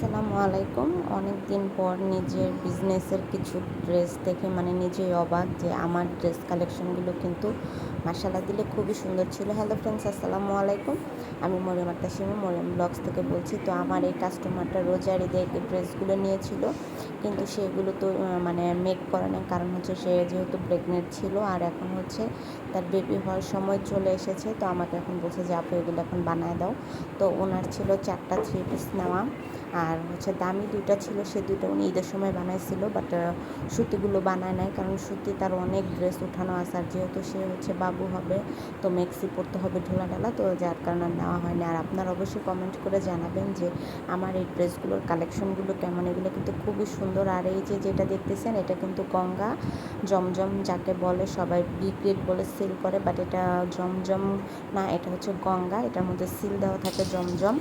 আসসালামু আলাইকুম। অনেক দিন পর নিজের বিজনেসের কিছু ড্রেস দেখে মানে নিজেই অবাক যে আমার ড্রেস কালেকশনগুলো কিন্তু মার্শাল্লাহ দিলে খুবই সুন্দর ছিল। হ্যালো ফ্রেন্ডস আসসালামু আলাইকুম। আমি মরিয়ম আত্মাসিমি মরিয়ম ব্লগস থেকে বলছি। তো আমার এই কাস্টমারটা রোজার ঈদে ড্রেসগুলো নিয়েছিল। কিন্তু সেগুলো তো মানে মেক করে কারণ হচ্ছে সে যেহেতু প্রেগনেন্ট ছিল আর এখন হচ্ছে তার বেবি হওয়ার সময় চলে এসেছে। তো আমাকে এখন বলছে যে, আপু, এগুলো এখন বানায় দাও। তো ওনার ছিল চারটা থ্রি পিস নেওয়া। আর হচ্ছে দামি দুইটা ছিল, সে দুটো উনি ঈদের সময় বানাইছিল বাট সুতিগুলো বানায় নাই কারণ সুতি তার অনেক ড্রেস উঠানো আছে আর যেহেতু সে হচ্ছে বাবু হবে, তো মেক্সি পরতে হবে ঢোলা ঢালা তো যার কারণে নেওয়া হয়নি। আর আপনার অবশ্যই কমেন্ট করে জানাবেন যে আমার এই ড্রেসগুলোর কালেকশনগুলো কেমন, এগুলো কিন্তু খুবই সুন্দর। আর এই যে যেটা দেখতেছেন, এটা কিন্তু গঙ্গা, জমজম যাকে বলে, সবাই বিগ্রেড বলে সিল করে বাট এটা জমজম না, এটা হচ্ছে গঙ্গা, এটার মধ্যে সিল দেওয়া থাকে জমজম।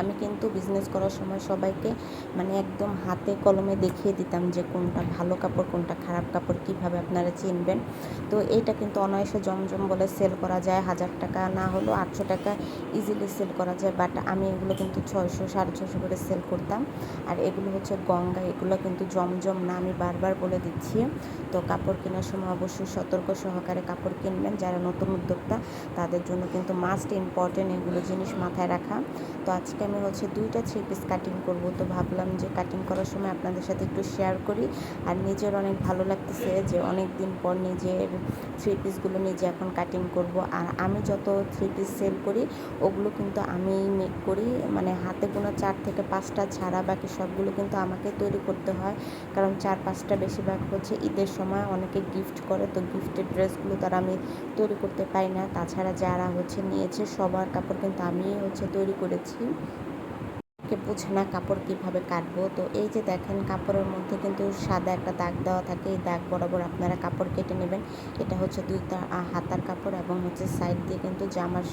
আমি কিন্তু বিজনেস করার সময় সবাইকে মানে একদম হাতে কলমে দেখিয়ে দিতাম যে কোনটা ভালো কাপড়, কোনটা খারাপ কাপড় কীভাবে আপনারা চিনবেন। তো এইটা কিন্তু অনায়াসে জমজম বলে সেল করা যায়। হাজার টাকা না হলেও আটশো টাকা ইজিলি সেল করা যায়। বাট আমি এগুলো কিন্তু ছয়শো সাড়ে ছশো করে সেল করতাম। আর এগুলো হচ্ছে গঙ্গা, এগুলো কিন্তু জমজম না। আমি বারবার বলে দিচ্ছি। তো কাপড় কেনার সময় অবশ্যই সতর্ক সহকারে কাপড় কিনবেন। যারা নতুন উদ্যোক্তা, তাদের জন্য কিন্তু মাস্ট ইম্পর্টেন্ট এগুলো জিনিস মাথায় রাখা। তো আজকে আমি হচ্ছে দুইটা থ্রি পিস কাটিং করব। তো ভাবলাম যে কাটিং করার সময় আপনাদের সাথে একটু শেয়ার করি। আর নিজের অনেক ভালো লাগতেছে যে অনেক দিন পর নিজের থ্রি পিসগুলো নিজে এখন কাটিং করব। আর আমি যত থ্রি পিস সেল করি, ওগুলো কিন্তু আমি মেক করি। মানে হাতে গোনা চার থেকে পাঁচটা ছাড়া বাকি সবগুলো কিন্তু আমাকে তৈরি করতে হয়। কারণ চার পাঁচটা বেশিরভাগ হচ্ছে ঈদের সময় অনেকে গিফট করে। তো গিফটের ড্রেসগুলো তারা আমি তৈরি করতে পারি না। তাছাড়া যারা হচ্ছে নিয়েছে, সবার কাপড় কিন্তু আমি হচ্ছে তৈরি করেছি। অনেকে বুঝে না কাপড় কীভাবে কাটবো। তো এই যে দেখেন কাপড়ের মধ্যে কিন্তু সাদা একটা দাগ দেওয়া থাকে। এই দাগ বরাবর আপনারা কাপড় কেটে নেবেন। এটা হচ্ছে দুই হাতার কাপড় এবং হচ্ছে সাইড দিয়ে কিন্তু জামার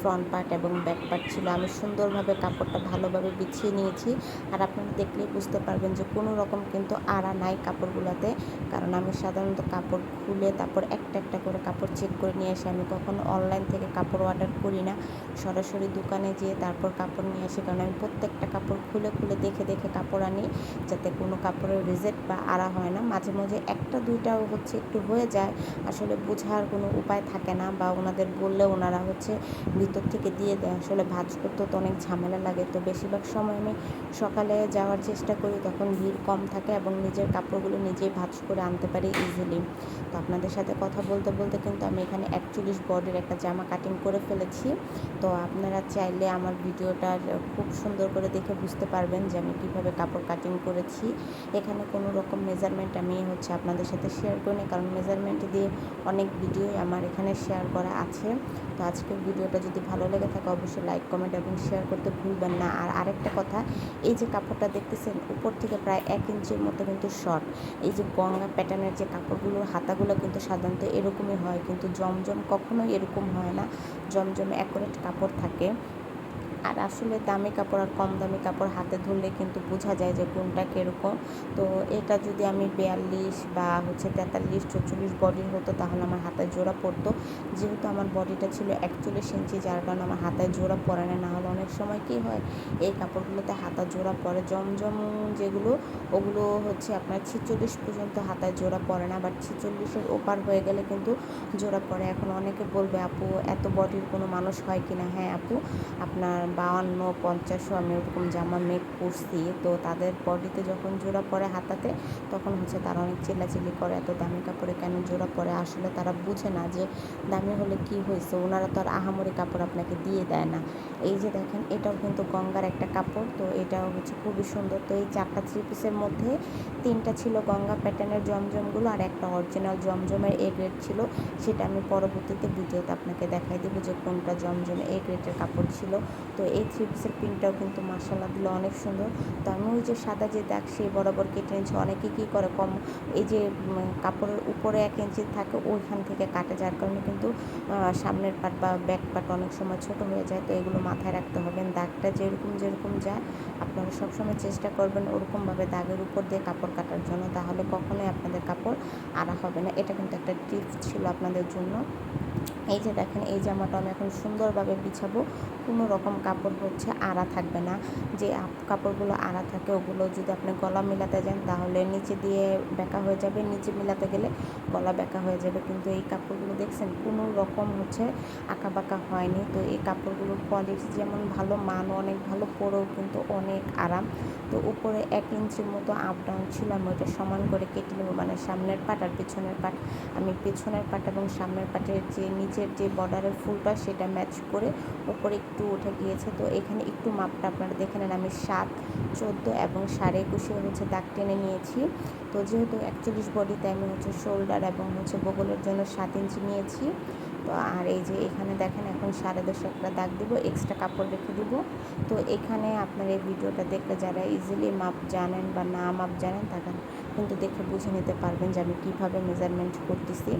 ফ্রন্ট পার্ট এবং ব্যাক পার্ট ছিল। আমি সুন্দরভাবে কাপড়টা ভালোভাবে বিছিয়ে নিয়েছি। আর আপনারা দেখলেই বুঝতে পারবেন যে কোনো রকম কিন্তু আড়া নাই কাপড়গুলোতে। কারণ আমি সাধারণত কাপড় খুলে তারপর একটা একটা করে কাপড় চেক করে নিয়ে আসি। আমি কখনো অনলাইন থেকে কাপড় অর্ডার করি না। সরাসরি দোকানে যেয়ে তারপর কাপড় নিয়ে আসি। কারণ আমি প্রত্যেকটা একটা কাপড় খুলে খুলে দেখে দেখে কাপড় আনি, যাতে কোনো কাপড়ের রিজেক্ট বা আড়া হয় না। মাঝে মাঝে একটা দুইটাও হচ্ছে একটু হয়ে যায়। আসলে বোঝার কোনো উপায় থাকে না বা ওনাদের বললে ওনারা হচ্ছে ভিতর থেকে দিয়ে দেয়। আসলে ভাজ করতেও তো অনেক ঝামেলা লাগে। তো বেশিরভাগ সময় আমি সকালে যাওয়ার চেষ্টা করি, তখন ভিড় কম থাকে এবং নিজের কাপড়গুলো নিজেই ভাজ করে আনতে পারি ইজিলি তো আপনাদের সাথে কথা বলতে বলতে কিন্তু আমি এখানে একচল্লিশ বর্ডের একটা জামা কাটিং করে ফেলেছি। তো আপনারা চাইলে আমার ভিডিওটা খুব সুন্দর করে দেখে বুঝতে পারবেন যে আমি কীভাবে কাপড় কাটিং করেছি। এখানে কোনো রকম মেজারমেন্ট আমি হচ্ছে আপনাদের সাথে শেয়ার করিনি কারণ মেজারমেন্ট দিয়ে অনেক ভিডিওই আমার এখানে শেয়ার করা আছে। তো আজকের ভিডিওটা যদি ভালো লেগে থাকে, অবশ্যই লাইক কমেন্ট এবং শেয়ার করতে ভুলবেন না। আর আরেকটা কথা, এই যে কাপড়টা দেখতেছেন, উপর থেকে প্রায় এক ইঞ্চির মতো কিন্তু শর্ট এই যে গঙ্গা প্যাটার্নের যে কাপড়গুলোর হাতাগুলো কিন্তু সাধারণত এরকমই হয়, কিন্তু জমজম কখনোই এরকম হয় না। জমজমে অ্যাকোরেট কাপড় থাকে। আর আসলে দামি কাপড় আর কম দামি কাপড় হাতে ধরলে কিন্তু বোঝা যায় যে কোনটা কীরকম। তো এটা যদি আমি বিয়াল্লিশ বা হচ্ছে তেতাল্লিশ, চৌচল্লিশ বডির হতো তাহলে আমার হাতে জোড়া পড়তো যেহেতু আমার বডিটা ছিল একচল্লিশ ইঞ্চি যার কারণে আমার হাতায় জোড়া পড়ে না হলে অনেক সময় কী হয়, এই কাপড়গুলোতে হাতা জোড়া পড়ে জমজম যেগুলো, ওগুলো হচ্ছে আপনার ছিচল্লিশ পর্যন্ত হাতায় জোড়া পড়ে না বাট ছিচল্লিশের ওপার হয়ে গেলে কিন্তু জোড়া পড়ে এখন অনেকে বলবে, আপু, এত বডির কোনো মানুষ হয় কি না হ্যাঁ আপু, আপনার বাউান্ন পঞ্চাশও আমি ওরকম জামা মেক করছি। তো তাদের বডিতে যখন জোড়া পরে হাতাতে, তখন হচ্ছে তারা অনেক চিল্লাচিল্লি করে, এত দামি কাপড়ে কেন জোড়া পরে? আসলে তারা বুঝে না যে দামি হলে কি হয়েছে। ওনারা তো আর আহামরি কাপড় আপনাকে দিয়ে দেয় না। এই যে দেখেন, এটাও কিন্তু গঙ্গার একটা কাপড়। তো এটাও হচ্ছে খুবই সুন্দর। তো এই চারটা থ্রি পিসের মধ্যে তিনটা ছিল গঙ্গা প্যাটার্নের জমজমগুলো আর একটা অরিজিনাল জমজমের এ গ্রেড ছিল। সেটা আমি পরবর্তীতে ভিডিওতে আপনাকে দেখাই দেবো যে কোনটা জমজম এ গ্রেডের কাপড় ছিল। তো এই থ্রি পিসের প্রিন্টটাও কিন্তু মার্শাল্লাহ দিলে অনেক সুন্দর। তো আমি ওই যে সাদা যে দাগ, সেই বরাবর কেটে নিচ্ছি অনেকে কী করে, কম এই যে কাপড়ের উপরে এক ইঞ্চি থাকে, ওইখান থেকে কাটে, যার কারণে কিন্তু সামনের পাট বা ব্যাক পাট অনেক সময় ছোট হয়ে যায়। তো এগুলো মাথায় রাখতে হবে। দাগটা যেরকম যেরকম যায়, আপনারা সবসময় চেষ্টা করবেন ওরকমভাবে দাগের উপর দিয়ে কাপড় কাটার জন্য। তাহলে কখনোই আপনাদের কাপড় আড়া হবে না। এটা কিন্তু একটা টিপস ছিল আপনাদের জন্য। এই যে দেখেন, এই জামাটা আমি এখন সুন্দরভাবে বিছাবো। কোনো রকম কাপড় হচ্ছে আড়া থাকবে না। যে কাপড়গুলো আড়া থাকে, ওগুলো যদি আপনি গলা মিলাতে যান, তাহলে নিচে দিয়ে বেঁকা হয়ে যাবে। নিচে মিলাতে গেলে গলা বেঁকা হয়ে যাবে। কিন্তু এই কাপড়গুলো দেখছেন, কোনো রকম হচ্ছে আঁকা বাঁকা হয়নি। তো এই কাপড়গুলোর কোয়ালিটি যেমন ভালো, মান অনেক ভালো, পরেও কিন্তু অনেক আরাম। তো উপরে এক ইঞ্চির মতো আপ ডাউন ছিল, আমি ওইটা সমান করে কেটে নেব। মানে সামনের পাট আর পিছনের পাট। আমি পেছনের পাট এবং সামনের পাটের যে নিচের যে বর্ডারের ফুলটা, সেটা ম্যাচ করে উপরে একটু উঠে গিয়েছে। তো এখানে একটু মাপটা আপনারা দেখে নেন। আমি সাত, চোদ্দ এবং সাড়ে একুশে হচ্ছে দাগ টেনে নিয়েছি। তো যেহেতু একচল্লিশ বডিতে আমি হচ্ছে শোল্ডার এবং হচ্ছে বগলের জন্য সাত ইঞ্চি নিয়েছি। তো আর এই যে এখানে দেখেন, এখন সাড়ে দশ একটা দাগ দিব এক্সট্রা কাপড় রেখে দিব। তো এখানে আপনার এই ভিডিওটা দেখলে যারা ইজিলি মাপ জানেন বা না মাপ জানেন, তারা কিন্তু দেখে বুঝে নিতে পারবেন যে আমি কীভাবে মেজারমেন্ট করতেছি।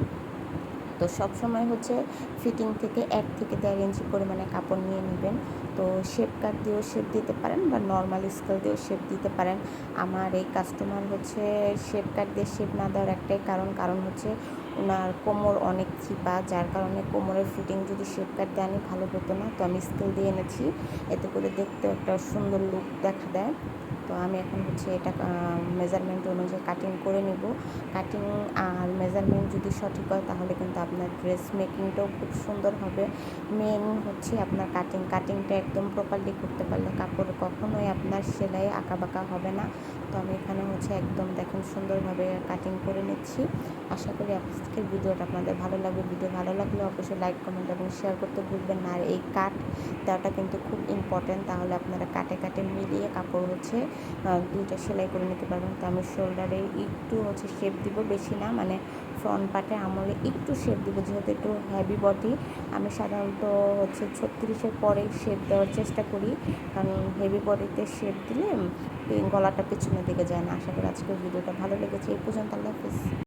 তো সব সময় হচ্ছে ফিটিং থেকে এক থেকে দেড় ইঞ্চি পরিমাণে কাপড় নিয়ে নেবেন। তো শেপ কাট দিয়েও শেপ দিতে পারেন বা নর্মাল স্কেল দিয়েও শেপ দিতে পারেন। আমার এই কাস্টমার হচ্ছে শেপ কাট দিয়ে শেপ না দেওয়ার একটাই কারণ। কারণ হচ্ছে ওনার কোমর অনেক চিপা যার কারণে কোমরের ফিটিং যদি শেপ কাট দিয়ে আনি ভালো হতো না, তো আমি স্কেল দিয়ে এনেছি। এতে করে দেখতে একটা সুন্দর লুক দেখা দেয়। তো আমি এখন হচ্ছে এটা মেজারমেন্ট অনুযায়ী কাটিং করে নিব। কাটিং আর মেজারমেন্ট যদি সঠিক হয়, তাহলে কিন্তু আপনার ড্রেস মেকিংটাও খুব সুন্দর হবে। মেন হচ্ছে আপনার কাটিং কাটিংটা একদম প্রপারলি করতে পারলে কাপড় কখনোই আপনার সেলাই আঁকা বাঁকা হবে না। তো আমি এখানে হচ্ছে একদম দেখেন সুন্দরভাবে কাটিং করে নিচ্ছি। আশা করি আজকের ভিডিওটা আপনাদের ভালো লাগবে। ভিডিও ভালো লাগলে অবশ্যই লাইক কমেন্ট এবং শেয়ার করতে ভুলবেন না। আর এই কাট দেওয়াটা কিন্তু খুব ইম্পর্ট্যান্ট তাহলে আপনারা কাটে কাটে মিলিয়ে কাপড় হচ্ছে দুইটা সেলাই করে নিতে পারবেন। তো আমি শোল্ডারে একটু হচ্ছে শেপ দিব, বেশি না মানে ফ্রন্ট পার্টে আমলে একটু শেপ দিব, যেহেতু একটু হ্যাভি বডি আমি সাধারণত হচ্ছে ছত্রিশের পরে শেপ দেওয়ার চেষ্টা করি, কারণ হেভি বডিতে শেপ দিলে গলাটা পেছনের দিকে যায় না। আশা করি আজকের ভিডিওটা ভালো লেগেছে। এই পর্যন্ত আল্লাহ হাফিজ।